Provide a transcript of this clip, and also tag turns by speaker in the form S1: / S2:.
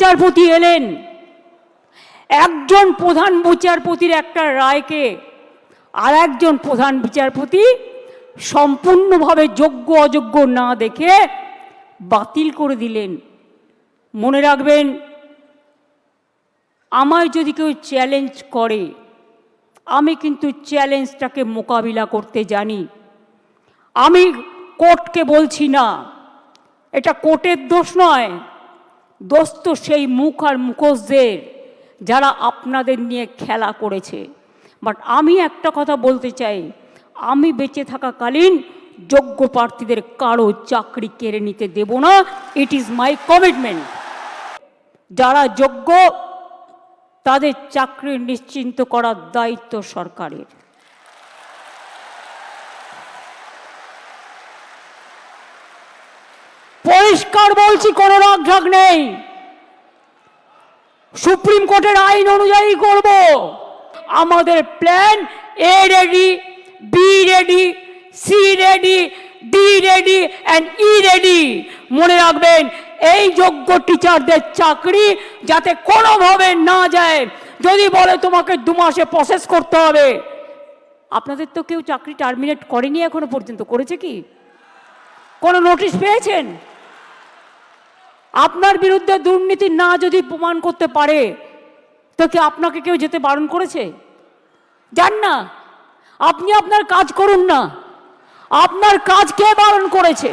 S1: বিচারপতি এলেন। একজন প্রধান বিচারপতির একটা রায়কে আর একজন প্রধান বিচারপতি সম্পূর্ণভাবে যোগ্য অযোগ্য না দেখে বাতিল করে দিলেন। মনে রাখবেন, আমায় যদি কেউ চ্যালেঞ্জ করে, আমি কিন্তু চ্যালেঞ্জটাকে মোকাবিলা করতে জানি। আমি কোর্টকে বলছি না, এটা কোর্টের দোষ নয়। দোষ তো সেই মুখ আর মুখোশদের যারা আপনাদের নিয়ে খেলা করেছে। বাট আমি একটা কথা বলতে চাই, আমি বেঁচে থাকাকালীন যোগ্য প্রার্থীদের কারও চাকরি কেড়ে নিতে দেব না। ইট ইজ মাই কমিটমেন্ট যারা যোগ্য, তাদের চাকরি নিশ্চিন্ত করার দায়িত্ব সরকারের। পরিষ্কার বলছি, কোনো রাগঢাক নেই। সুপ্রিম কোর্টের আইন অনুযায়ী করব। আমাদের plan A ready, B ready, C ready, D ready, and E ready. মনে রাখবেন, এই যোগ্য টিচারদের চাকরি যাতে কোনোভাবে না যায়, যদি বলে তোমাকে দু মাসে প্রসেস করতে হবে। আপনাদের তো কেউ চাকরি টার্মিনেট করেনি এখনও পর্যন্ত, করেছে কি? কোনো নোটিশ পেয়েছেন? আপনার বিরুদ্ধে দুর্নীতি না যদি প্রমাণ করতে পারে, তো কি আপনাকে কেউ যেতে বারণ করেছে? যান না, আপনি আপনার কাজ করুন না। আপনার কাজ কে বারণ করেছে।